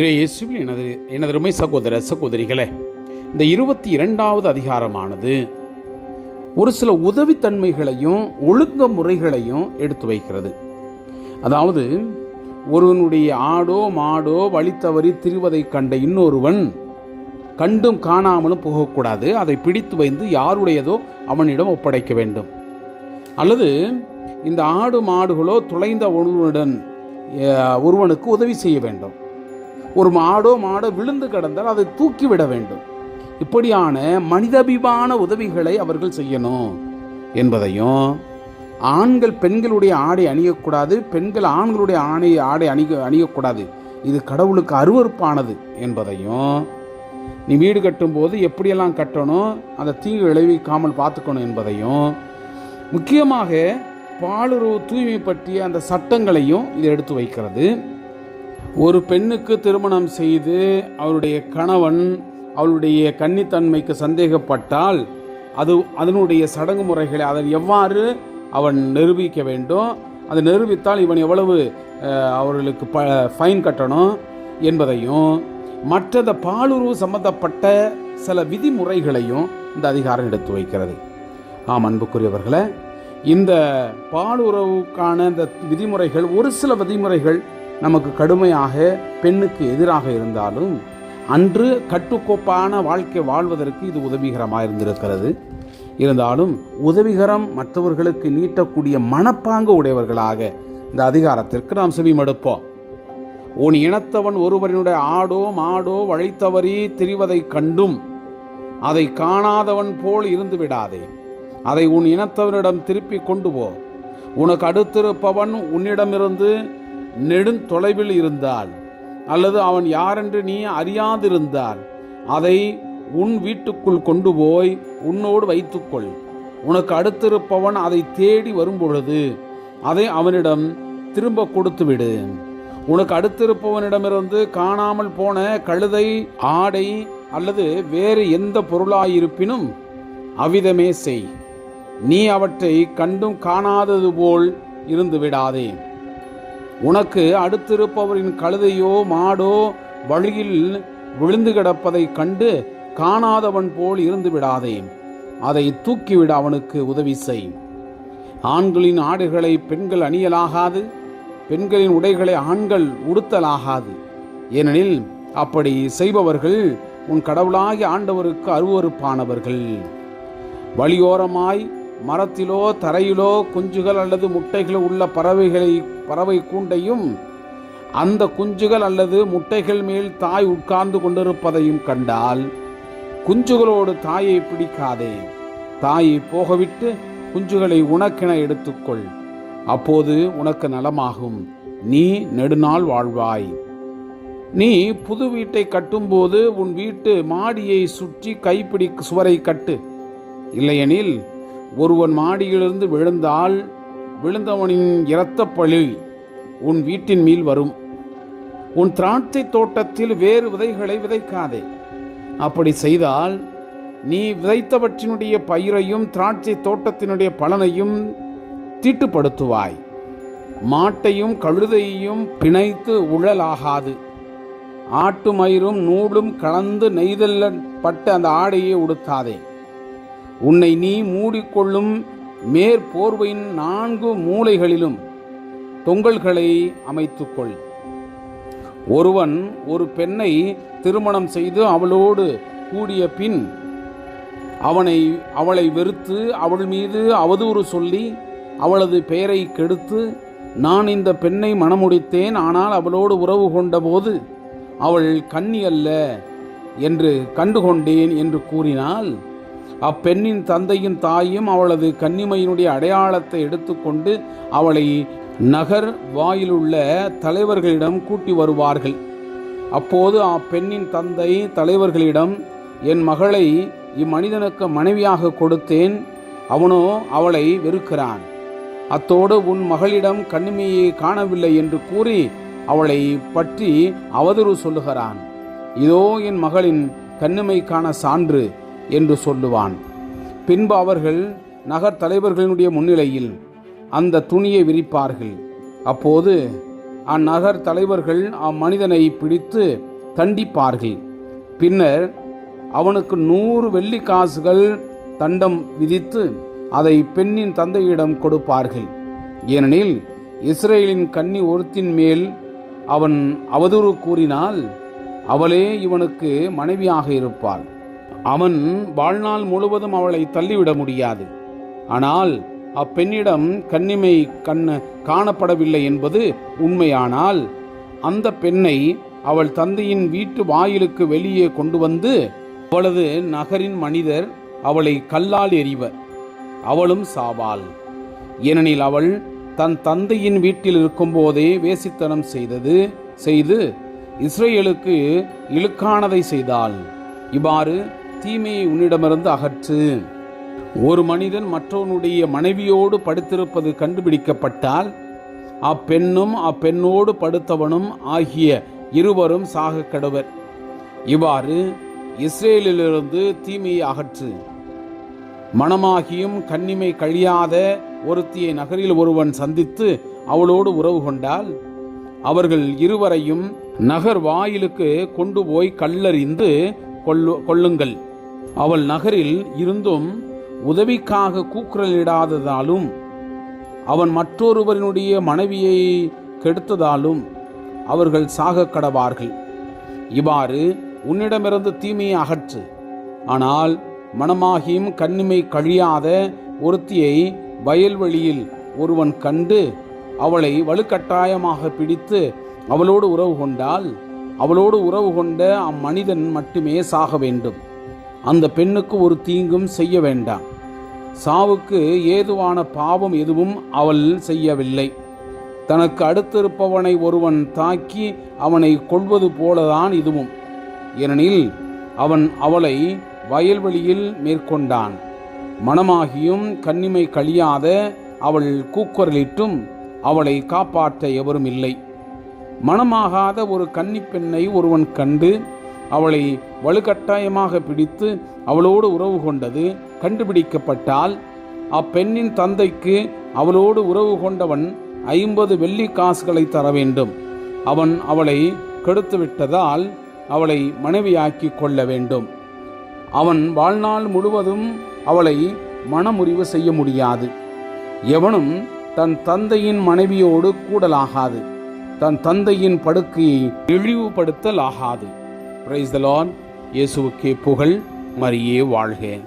இயேசுவில் எனது எனது உமை சகோதர சகோதரிகளே இந்த இருபத்தி இரண்டாவது அதிகாரமானது ஒரு சில உதவித்தன்மைகளையும் ஒழுங்க முறைகளையும் எடுத்து வைக்கிறது. அதாவது ஒருவனுடைய ஆடோ மாடோ வழி தவறி திரிவதை கண்ட இன்னொருவன் கண்டும் காணாமலும் போகக்கூடாது. அதை பிடித்து வைத்து யாருடையதோ அவனிடம் ஒப்படைக்க வேண்டும். அல்லது இந்த ஆடு மாடுகளோ துளைந்த ஒருவனுடன் ஒருவனுக்கு உதவி செய்ய வேண்டும். ஒரு மாடோ மாடோ விழுந்து கிடந்தால் அதை தூக்கிவிட வேண்டும். இப்படியான மனிதாபிமான உதவிகளை அவர்கள் செய்யணும் என்பதையும் ஆண்கள் பெண்களுடைய ஆடை அணியக்கூடாது பெண்கள் ஆண்களுடைய ஆணை ஆடை அணிக அணியக்கூடாது. இது கடவுளுக்கு அருவருப்பானது என்பதையும் நீ வீடு கட்டும்போது எப்படியெல்லாம் கட்டணும் அந்த தீங்கு விளைவிக்காமல் பார்த்துக்கணும் என்பதையும் முக்கியமாக பாலுறவு தூய்மை பற்றிய அந்த சட்டங்களையும் இது எடுத்து வைக்கிறது. ஒரு பெண்ணுக்கு திருமணம் செய்து அவருடைய கணவன் அவளுடைய கன்னித்தன்மைக்கு சந்தேகப்பட்டால் அது அதனுடைய சடங்கு முறைகளை அதன் எவ்வாறு அவன் நிரூபிக்க வேண்டும்? அதை நிரூபித்தால் இவன் எவ்வளவு அவர்களுக்கு ப ஃபைன் கட்டணும் என்பதையும் மற்றத பாலுறவு சம்பந்தப்பட்ட சில விதிமுறைகளையும் இந்த அதிகாரம் எடுத்து வைக்கிறது. ஆம் அன்புக்குரியவர்களே இந்த பாலுறவுக்கான இந்த விதிமுறைகள் ஒரு சில விதிமுறைகள் நமக்கு கடுமையாக பெண்ணுக்கு எதிராக இருந்தாலும் அன்று கட்டுக்கோப்பான வாழ்க்கை வாழ்வதற்கு இது உதவிகரமாக இருந்திருக்கிறது. இருந்தாலும் உதவிகரம் மற்றவர்களுக்கு நீட்டக்கூடிய மனப்பாங்கு உடையவர்களாக இந்த அதிகாரத்திற்கு நாம் செவிமடுப்போம். உன் இனத்தவன் ஒருவரினுடைய ஆடோ மாடோ வழித்தவறி திரிவதைக் கண்டும். அதை காணாதவன் போல் இருந்து விடாதே. அதை உன் இனத்தவனிடம் திருப்பி கொண்டு போ. உனக்கு அடுத்திருப்பவன் உன்னிடமிருந்து நெடுந்தொலைவில் இருந்தால் அல்லது அவன் யாரென்று நீ அறியாதிருந்தால் அதை உன் வீட்டுக்குள் கொண்டு போய் உன்னோடு வைத்துக்கொள். உனக்கு அடுத்திருப்பவன் அதை தேடி வரும்பொழுது அதை அவனிடம் திரும்ப கொடுத்துவிடு. உனக்கு அடுத்திருப்பவனிடமிருந்து காணாமல் போன கழுதை ஆடை அல்லது வேறு எந்த பொருளாயிருப்பினும் அவ்விதமே செய். நீ அவற்றை கண்டும் காணாதது போல் இருந்து விடாதே. உனக்கு அடுத்திருப்பவரின் கழுதையோ மாடோ வழியில் விழுந்து கிடப்பதைக் கண்டு காணாதவன் போல் இருந்து விடாதே. அதை தூக்கிவிட அவனுக்கு உதவி செய். ஆண்களின் ஆடைகளை பெண்கள் அணியலாகாது பெண்களின் உடைகளை ஆண்கள் உடுத்தலாகாது. ஏனெனில் அப்படி செய்பவர்கள் உன் கடவுளாகிய ஆண்டவருக்கு அருவருப்பானவர்கள். வழியோரமாய் மரத்திலோ தரையிலோ குஞ்சுகள் அல்லது முட்டைகள் உள்ள பறவைகளை பறவை கூண்டையும் அந்த குஞ்சுகள் அல்லது முட்டைகள் மேல் தாய் உட்கார்ந்து கொண்டிருப்பதையும் கண்டால் குஞ்சுகளோடு தாயை பிடிக்காதே. தாயை போகவிட்டு குஞ்சுகளை உனக்கென எடுத்துக்கொள். அப்போது உனக்கு நலமாகும். நீ நெடுநாள் வாழ்வாய். நீ புது வீட்டை கட்டும்போது உன் வீட்டு மாடியை சுற்றி கைப்பிடி சுவரை கட்டு. இல்லையெனில் ஒருவன் மாடியிலிருந்து விழுந்தால் விழுந்தவனின் இரத்த பழி உன் வீட்டின் மேல் வரும். உன் திராட்சை தோட்டத்தில் வேறு விதைகளை விதைக்காதே. அப்படி செய்தால் நீ விதைத்தவற்றினுடைய பயிரையும் திராட்சை தோட்டத்தினுடைய பலனையும் தீட்டுப்படுத்துவாய். மாட்டையும் கழுதையையும் பிணைத்து உழலாகாது. ஆட்டு மயிரும் நூலும் கலந்து நெய்தல்லப்பட்ட அந்த ஆடையை உடுத்தாதே. உன்னை நீ மூடிக்கொள்ளும் மேற்போர்வையின் நான்கு மூலைகளிலும் தொங்கல்களை அமைத்துக்கொள். ஒருவன் ஒரு பெண்ணை திருமணம் செய்து அவளோடு கூடிய பின் அவனை அவளை வெறுத்து அவள் மீது அவதூறு சொல்லி அவளது பெயரை கெடுத்து நான் இந்த பெண்ணை மணமுடித்தேன் ஆனால் அவளோடு உறவு கொண்டபோது அவள் கன்னி அல்ல என்று கண்டுகொண்டேன் என்று கூறினால் அப்பெண்ணின் தந்தையும் தாயும் அவளது கன்னிமையினுடைய அடையாளத்தை எடுத்துக்கொண்டு அவளை நகர் வாயிலுள்ள தலைவர்களிடம் கூட்டி வருவார்கள். அப்போது அப்பெண்ணின் தந்தை தலைவர்களிடம் என் மகளை இம்மனிதனுக்கு மனைவியாக கொடுத்தேன். அவனோ அவளை வெறுக்கிறான். அத்தோடு உன் மகளிடம் கண்ணிமையை காணவில்லை என்று கூறி அவளை பற்றி அவதூறு சொல்லுகிறான். இதோ என் மகளின் கண்ணிமைக்கான சான்று. என்று சொல்லுவான். பின்பு அவர்கள் நகர் தலைவர்களினுடைய முன்னிலையில் அந்த துணியை விரிப்பார்கள். அப்போது அந்நகர் தலைவர்கள் அம்மனிதனை பிடித்து தண்டிப்பார்கள். பின்னர் அவனுக்கு நூறு வெள்ளி காசுகள் தண்டம் விதித்து அதை பெண்ணின் தந்தையிடம் கொடுப்பார்கள். ஏனெனில் இஸ்ரேலின் கன்னி ஒருத்தின் மேல் அவன் அவதூறு கூறினால் அவளே இவனுக்கு மனைவியாக இருப்பாள். அவன் வாழ்நாள் முழுவதும் அவளை தள்ளிவிட முடியாது. ஆனால் அப்பெண்ணிடம் கண்ணிமை கண் காணப்படவில்லை என்பது உண்மையானால் அந்த பெண்ணை அவள் தந்தையின் வீட்டு வாயிலுக்கு வெளியே கொண்டு வந்து அவளது நகரின் மனிதர் அவளை கல்லால் எறிவர். அவளும் சாவாள். ஏனெனில் அவள் தன் தந்தையின் வீட்டில் இருக்கும்போதே வேசித்தனம் செய்தது செய்து இஸ்ரேலுக்கு இழுக்கானதை செய்தாள். இவ்வாறு தீமையை உன்னிடமிருந்து அகற்று. ஒரு மனிதன் மற்றவனுடைய மனைவியோடு படுத்திருப்பது கண்டுபிடிக்கப்பட்டால் அப்பெண்ணும் அப்பெண்ணோடு படுத்தவனும் ஆகிய இருவரும் சாக கடுவர். இவ்வாறு இஸ்ரேலிலிருந்து தீமையை அகற்று. மனமாகியும் கண்ணிமை கழியாத ஒருத்தியை நகரில் ஒருவன் சந்தித்து அவளோடு உறவு கொண்டால் அவர்கள் இருவரையும் நகர் வாயிலுக்கு கொண்டு போய் கல்லறிந்து கொள்ளு கொள்ளுங்கள். அவள் நகரில் இருந்தும் உதவிக்காக கூக்குரலிடாததாலும் அவன் மற்றொருவரினுடைய மனைவியை கெடுத்ததாலும் அவர்கள் சாக கடவார்கள். இவ்வாறு உன்னிடமிருந்து தீமையை அகற்று ஆனால் மனமாகியும் கண்ணிமை கழியாத ஒருத்தியை வயல்வெளியில் ஒருவன் கண்டு அவளை வலுக்கட்டாயமாக பிடித்து அவளோடு உறவு கொண்டால் அவளோடு உறவு கொண்ட அம்மனிதன் மட்டுமே சாக வேண்டும். அந்த பெண்ணுக்கு ஒரு தீங்கும் செய்ய வேண்டாம். சாவுக்கு ஏதுவான பாவம் எதுவும் அவள் செய்யவில்லை. தனக்கு அடுத்திருப்பவனை ஒருவன் தாக்கி அவனை கொள்வது போலதான் இதுவும். ஏனெனில் அவன் அவளை வயல்வெளியில் மேற்கொண்டான். மனமாகியும் கன்னிமை கழியாத அவள் கூக்குரலிட்டும் அவளை காப்பாற்ற எவரும் இல்லை. மனமாகாத ஒரு கன்னிப்பெண்ணை ஒருவன் கண்டு அவளை வலுக்கட்டாயமாக பிடித்து அவளோடு உறவு கொண்டது கண்டுபிடிக்கப்பட்டால் அப்பெண்ணின் தந்தைக்கு அவளோடு உறவு கொண்டவன் ஐம்பது வெள்ளி காசுகளை தர வேண்டும். அவன் அவளை கெடுத்து விட்டதால் அவளை மனைவியாக்கி கொள்ள வேண்டும். அவன் வாழ்நாள் முழுவதும் அவளை மனமுறிவு செய்ய முடியாது. எவனும் தன் தந்தையின் மனைவியோடு கூடலாகாது. தன் தந்தையின் படுக்கையை இழிவுபடுத்தல் ஆகாது பிரைஸ் தலான் இயேசுவுக்கே புகழ். மரியே வாழ்க.